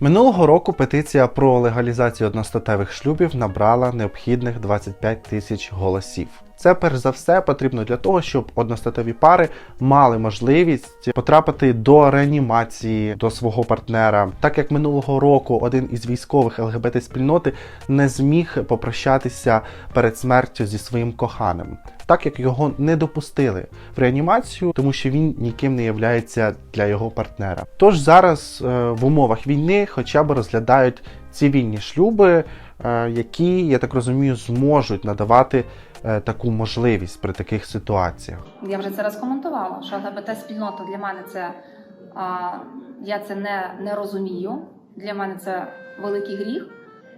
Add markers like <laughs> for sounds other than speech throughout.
Минулого року петиція про легалізацію одностатевих шлюбів набрала необхідних 25 тисяч голосів. Це перш за все потрібно для того, щоб одностатеві пари мали можливість потрапити до реанімації до свого партнера. Так як минулого року один із військових ЛГБТ спільноти не зміг попрощатися перед смертю зі своїм коханим, так як його не допустили в реанімацію, тому що він ніким не являється для його партнера. Тож зараз е, в умовах війни хоча б розглядають цивільні шлюби, які, я так розумію, зможуть надавати е, таку можливість при таких ситуаціях. Я вже це розкоментувала, що ЛГБТ-спільнота для мене це я це не, не розумію. Для мене це великий гріх,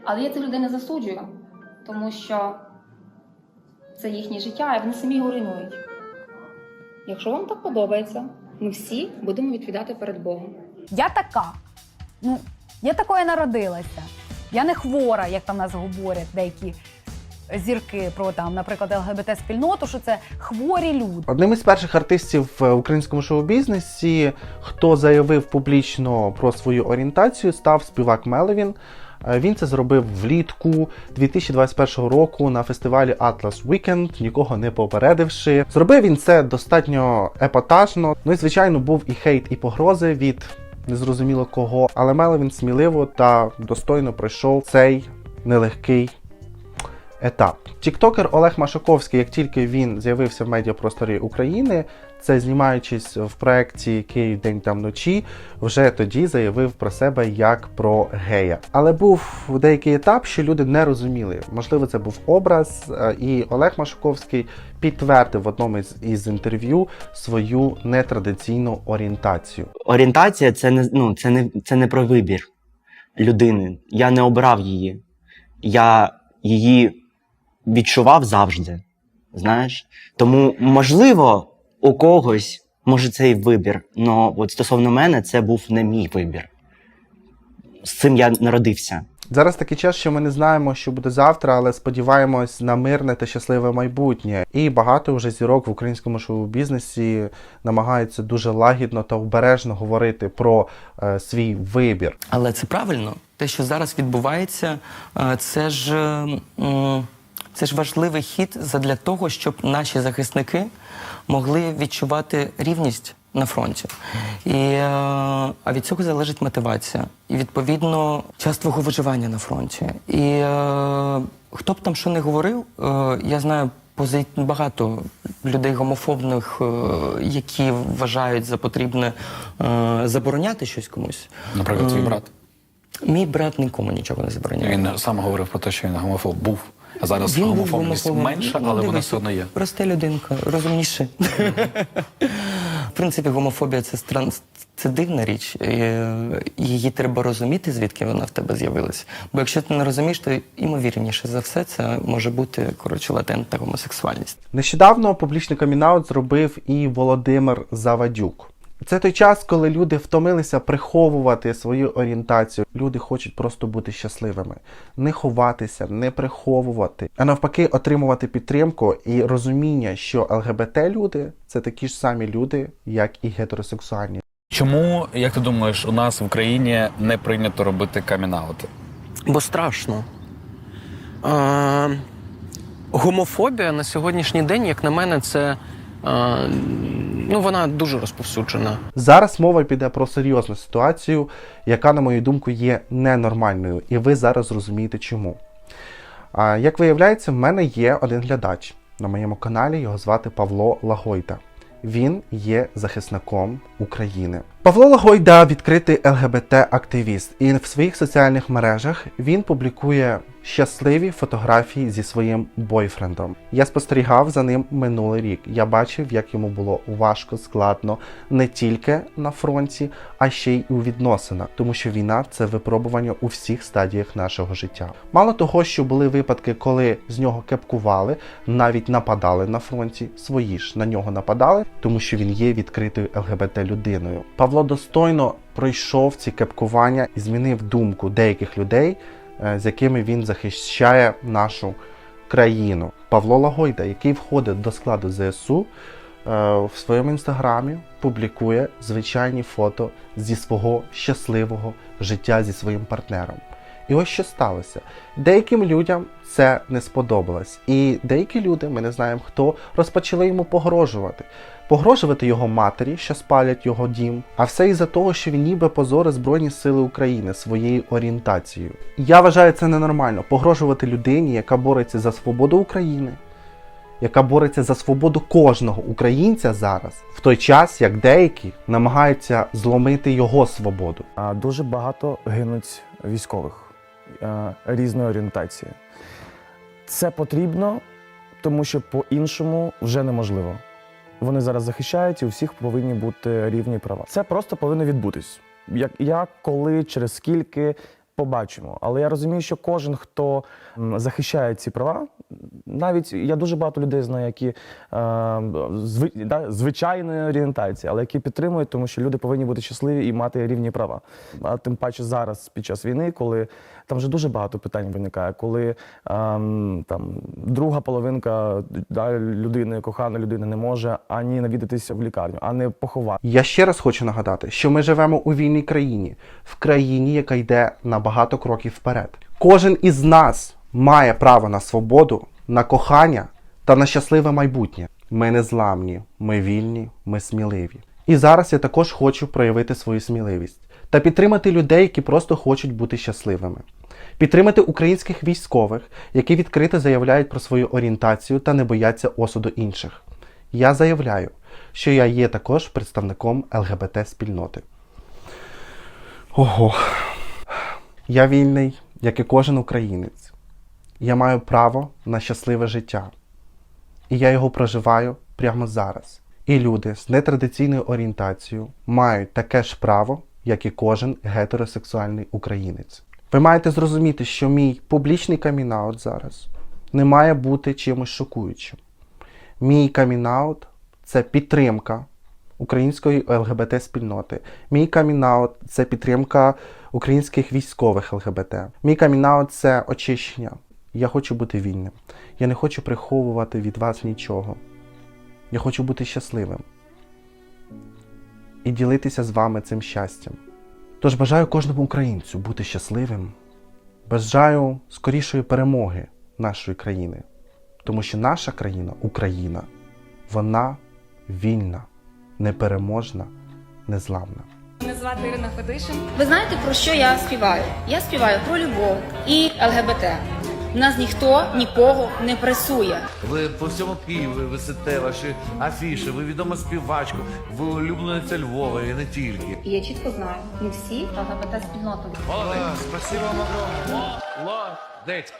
але я цих людей не засуджую, тому що це їхнє життя, і вони самі його руйнують. Якщо вам так подобається, ми всі будемо відповідати перед Богом. Я така. Ну, я такою народилася. Я не хвора, як там нас говорять деякі зірки про там, наприклад, ЛГБТ-спільноту, що це хворі люди. Одним із перших артистів в українському шоу-бізнесі, хто заявив публічно про свою орієнтацію, став співак Мелевін. Е, Він це зробив влітку 2021 року на фестивалі Atlas Weekend, нікого не попередивши. Зробив він це достатньо епатажно. Ну і звичайно був і хейт, і погрози від незрозуміло кого. Але Мелевін сміливо та достойно пройшов цей нелегкий етап. Тіктокер Олег Машаковський, як тільки він з'явився в медіапросторі України, це знімаючись в проєкті Київ день та вночі, вже тоді заявив про себе як про гея. Але був деякий етап, що люди не розуміли. Можливо, це був образ, е, і Олег Машаковський підтвердив в одному із інтерв'ю свою нетрадиційну орієнтацію. орієнтація це не, ну, це, не, це не про вибір людини. Я не обрав її. Я її відчував завжди. Знаєш? Тому, можливо, у когось може це і вибір. але от стосовно мене, це був не мій вибір. З цим я народився. Зараз такий час, що ми не знаємо, що буде завтра, але сподіваємось на мирне та щасливе майбутнє. І багато вже зірок в українському шоу-бізнесі намагаються дуже лагідно та обережно говорити про е, свій вибір. Але це правильно. Те, що зараз відбувається, е, це ж, е, м, це ж важливий хід задля того, щоб наші захисники могли відчувати рівність на фронті. І, е, а від цього залежить мотивація. І відповідно час твого виживання на фронті. І е, хто б там що не говорив, е, я знаю. Багато людей гомофобних, які вважають за потрібне забороняти щось комусь. Наприклад, твій брат. Мій брат нікому нічого не забороняє. Він сам говорив про те, що він гомофоб був. А зараз Він був гомофобність гомофобом. менша, Ну, але вона дивись, все одно є. Проста людинка, розумніше. <laughs> В принципі, гомофобія це стран. Це дивна річ. Е, Її треба розуміти, звідки вона в тебе з'явилась. Бо якщо ти не розумієш, то ймовірніше за все це може бути коротше латентна гомосексуальність. Нещодавно публічний камінаут зробив і Володимир Завадюк. Це той час, коли люди втомилися приховувати свою орієнтацію. Люди хочуть просто бути щасливими, не ховатися, не приховувати, а навпаки, отримувати підтримку і розуміння, що ЛГБТ люди це такі ж самі люди, як і гетеросексуальні. Чому, як ти думаєш, у нас в Україні не прийнято робити камінаути? Бо страшно. А, гомофобія на сьогоднішній день, як на мене, це а, ну, вона дуже розповсюджена. Зараз мова піде про серйозну ситуацію, яка, на мою думку, є ненормальною, і ви зараз зрозумієте чому. А, як виявляється, в мене є один глядач на моєму каналі, його звати Павло Лагойда. Він є захисником України. Павло Лагойда відкритий ЛГБТ-активіст, і в своїх соціальних мережах він публікує щасливі фотографії зі своїм бойфрендом. Я спостерігав за ним минулий рік. Я бачив, як йому було важко, складно не тільки на фронті, а ще й у відносинах, тому що війна це випробування у всіх стадіях нашого життя. Мало того, що були випадки, коли з нього кепкували, навіть нападали на фронті, свої ж на нього нападали, тому що він є відкритою ЛГБТ людиною. Павло достойно пройшов ці кепкування і змінив думку деяких людей, з якими він захищає нашу країну. Павло Лагойда, який входить до складу ЗСУ, в своєму інстаграмі публікує звичайні фото зі свого щасливого життя зі своїм партнером. І ось що сталося. Деяким людям це не сподобалось. І деякі люди, ми не знаємо хто, розпочали йому погрожувати. Погрожувати його матері, що спалять його дім, а все із-за того, що він ніби позорить Збройні Сили України своєю орієнтацією. Я вважаю це ненормально погрожувати людині, яка бореться за свободу України, яка бореться за свободу кожного українця зараз, в той час як деякі намагаються зломити його свободу. А Дуже багато гинуть військових різної орієнтації. Це потрібно, тому що по-іншому вже неможливо. Вони зараз захищають і у всіх повинні бути рівні права. Це просто повинно відбутись. Як, як коли, через скільки побачимо. Але я розумію, що кожен, хто захищає ці права, навіть я дуже багато людей знаю, які е, звичайної орієнтації, але які підтримують, тому що люди повинні бути щасливі і мати рівні права. А тим паче зараз, під час війни, коли там вже дуже багато питань виникає, коли ем, там друга половинка да, людини, кохана людина, не може ані навідатися в лікарню, ані поховати. Я ще раз хочу нагадати, що ми живемо у вільній країні, в країні, яка йде на багато кроків вперед. Кожен із нас має право на свободу, на кохання та на щасливе майбутнє. Ми не зламні, ми вільні, ми сміливі. І зараз я також хочу проявити свою сміливість та підтримати людей, які просто хочуть бути щасливими. Підтримати українських військових, які відкрито заявляють про свою орієнтацію та не бояться осуду інших. Я заявляю, що я є також представником ЛГБТ спільноти. Ого. Я вільний, як і кожен українець. Я маю право на щасливе життя. І я його проживаю прямо зараз. І люди з нетрадиційною орієнтацією мають таке ж право, як і кожен гетеросексуальний українець. Ви маєте зрозуміти, що мій публічний камінаут зараз не має бути чимось шокуючим. Мій камінаут це підтримка української ЛГБТ спільноти. Мій камінаут це підтримка українських військових ЛГБТ. Мій камінаут це очищення. Я хочу бути вільним. Я не хочу приховувати від вас нічого. Я хочу бути щасливим і ділитися з вами цим щастям. Тож бажаю кожному українцю бути щасливим. Бажаю скорішої перемоги нашої країни. Тому що наша країна, Україна, вона вільна, непереможна, незламна. Мене звати Ірина Федишин. Ви знаєте, про що я співаю? Я співаю про любов і ЛГБТ. Нас ніхто нікого не пресує. Ви по всьому Києві висите ваші афіші, ви відома співачка, ви улюблениця Львова і не тільки. І я чітко знаю, не всі ЛГБТ спільнота. Молодець, спасибо вам огромне. Молодець.